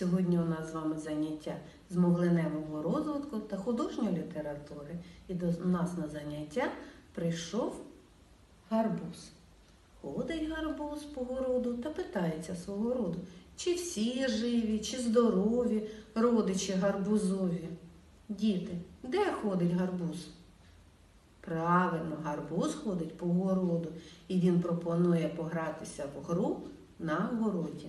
Сьогодні у нас з вами заняття з мовленевого розвитку та художньої літератури. І до нас на заняття прийшов гарбуз. Ходить гарбуз по городу та питається свого роду, чи всі живі, чи здорові родичі гарбузові. Діти, де ходить гарбуз? Правильно, гарбуз ходить по городу, і він пропонує погратися в гру на городі.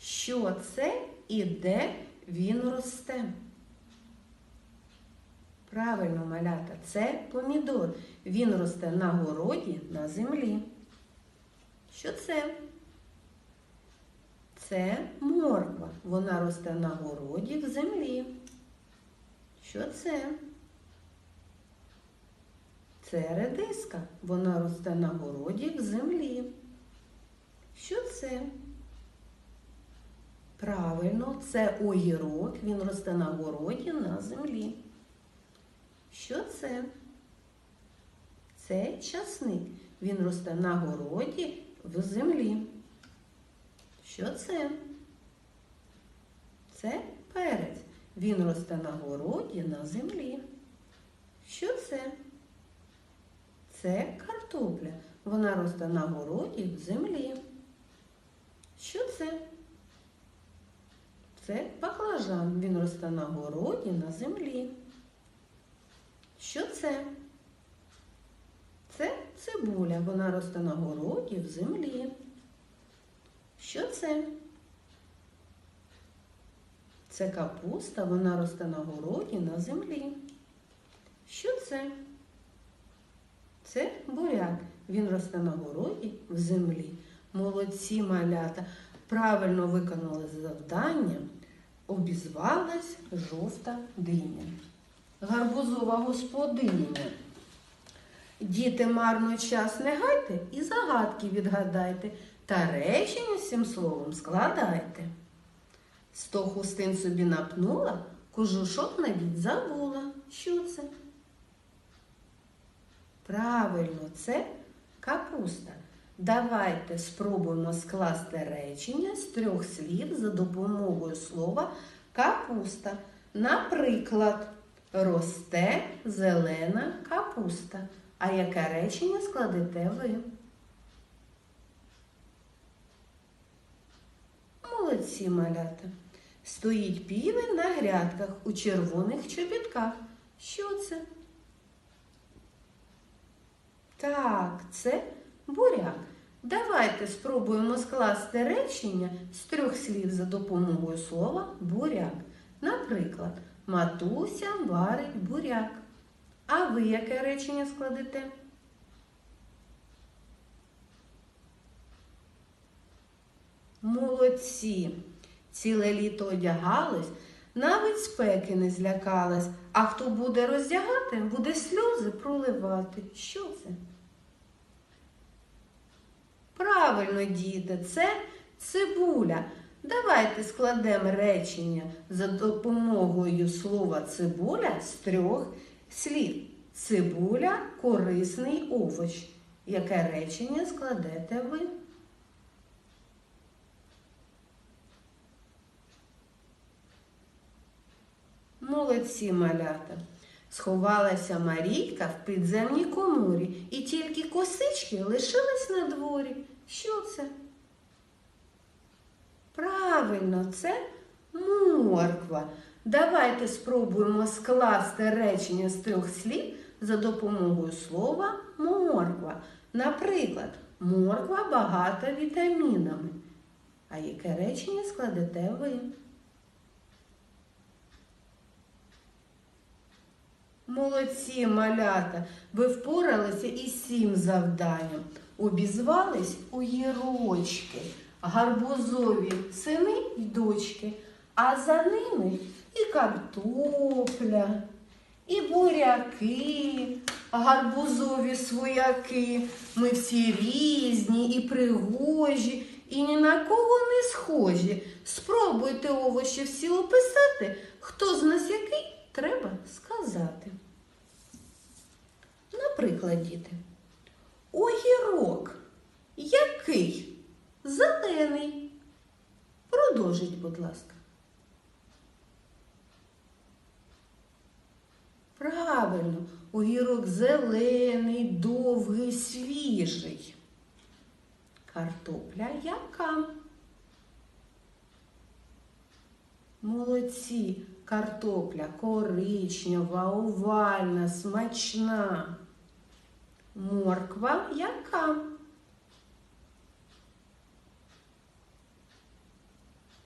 Що це і де він росте? Правильно, малята, це помідор. Він росте на городі на землі. Що це? Це морква. Вона росте на городі в землі. Що це? Це редиска. Вона росте на городі в землі. Що це? Правильно, це огірок. Він росте на городі на землі. Що це? Це часник. Він росте на городі в землі. Що це? Це перець. Він росте на городі на землі. Що це? Це картопля. Вона росте на городі в землі. Що це? Це баклажан. Він росте на городі на землі. Що це? Це цибуля. Вона росте на городі в землі. Що це? Це капуста, вона росте на городі на землі. Що це? Це буряк. Він росте на городі в землі. Молодці малята. Правильно виконали завдання. Обізвалась жовта диня. Гарбузова господиня. Діти марно час не гайте і загадки відгадайте, та речення цим словом складайте. Сто хустин собі напнула, кожушок навіть забула. Що це? Правильно, це капуста. Давайте спробуємо скласти речення з трьох слів за допомогою слова капуста. Наприклад, росте зелена капуста. А яке речення складете ви? Молодці малята. Стоїть півень на грядках у червоних чобітках. Що це? Так, це буряк. Давайте спробуємо скласти речення з трьох слів за допомогою слова буряк. Наприклад, матуся варить буряк. А ви яке речення складете? Молодці! Ціле літо одягались, навіть спеки не злякалась, а хто буде роздягати, буде сльози проливати. Що це? Правильно, діти, це цибуля. Давайте складемо речення за допомогою слова цибуля з трьох слів. Цибуля корисний овоч. Яке речення складете ви? Молодці малята. Сховалася Марійка в підземній коморі, і тільки косички лишились на дворі. Що це? Правильно, це морква. Давайте спробуємо скласти речення з трьох слів за допомогою слова морква. Наприклад, морква багата вітамінами. А яке речення складете ви? Молодці малята, ви впоралися із цим завданням. Обізвались у гірочки, гарбузові сини й дочки, а за ними і картопля, і буряки, гарбузові свояки. Ми всі різні і пригожі, і ні на кого не схожі. Спробуйте овочі всі описати, хто з нас який треба сказати. Наприклад, діти, огірок який? Зелений. Продовжуй. зложіть, будь ласка. Правильно, огірок зелений, довгий, свіжий. Картопля яка? Молодці, картопля коричнева, овальна, смачна. Морква яка?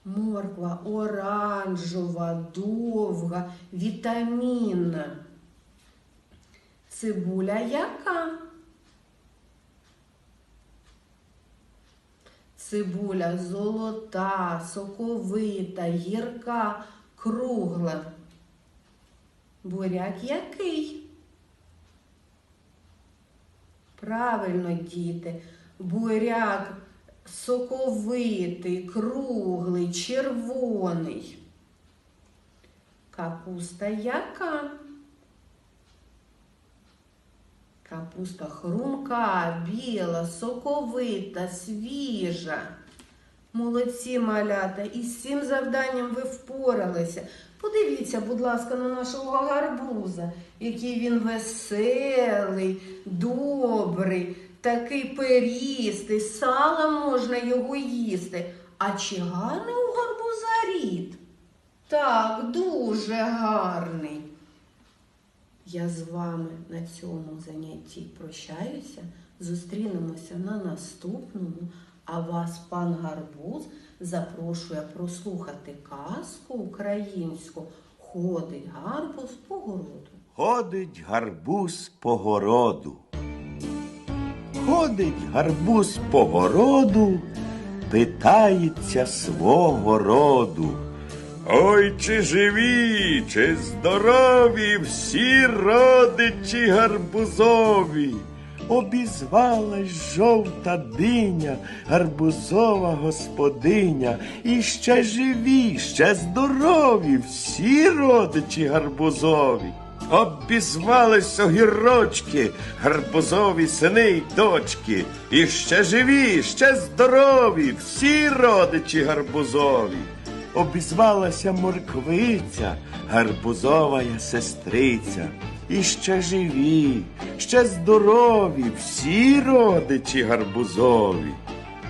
Морква оранжева, довга, вітамінна. Цибуля яка? Цибуля золота, соковита, гірка, кругла. Буряк який? Правильно, діти. Буряк соковитий, круглий, червоний. Капуста яка? Капуста хрумка, біла, соковита, свіжа. Молодці малята, із цим завданням ви впоралися. Подивіться, будь ласка, на нашого гарбуза, який він веселий, добрий, такий перістий, сала можна його їсти. А чи гарний у гарбуза рід? Так, дуже гарний. Я з вами на цьому занятті прощаюся. Зустрінемося на наступному. А вас пан Гарбуз запрошує прослухати казку українську Ходить гарбуз по городу. Ходить гарбуз по городу. Ходить гарбуз по городу, питається свого роду. Ой, чи живі, чи здорові всі родичі гарбузові. Обізвалась жовта диня, гарбузова господиня, і ще живі, ще здорові, всі родичі гарбузові. Обізвались огірочки, гарбузові сини й дочки, і ще живі, ще здорові, всі родичі гарбузові. Обізвалася морквиця, гарбузова сестриця. І ще живі, ще здорові, всі родичі гарбузові.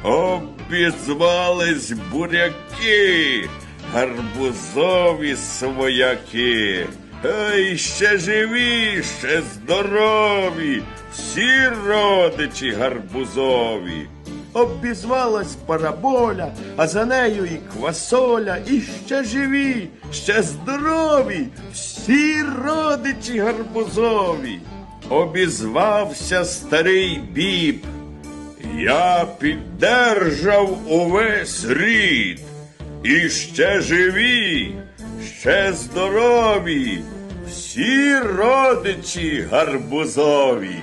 Обізвались буряки, гарбузові свояки. Ей, ще живі, ще здорові, всі родичі гарбузові. Обізвалась параболя, а за нею і квасоля, і ще живі, ще здорові, всі родичі гарбузові. Обізвався старий біб. Я піддержав увесь рід, і ще живі, ще здорові, всі родичі гарбузові.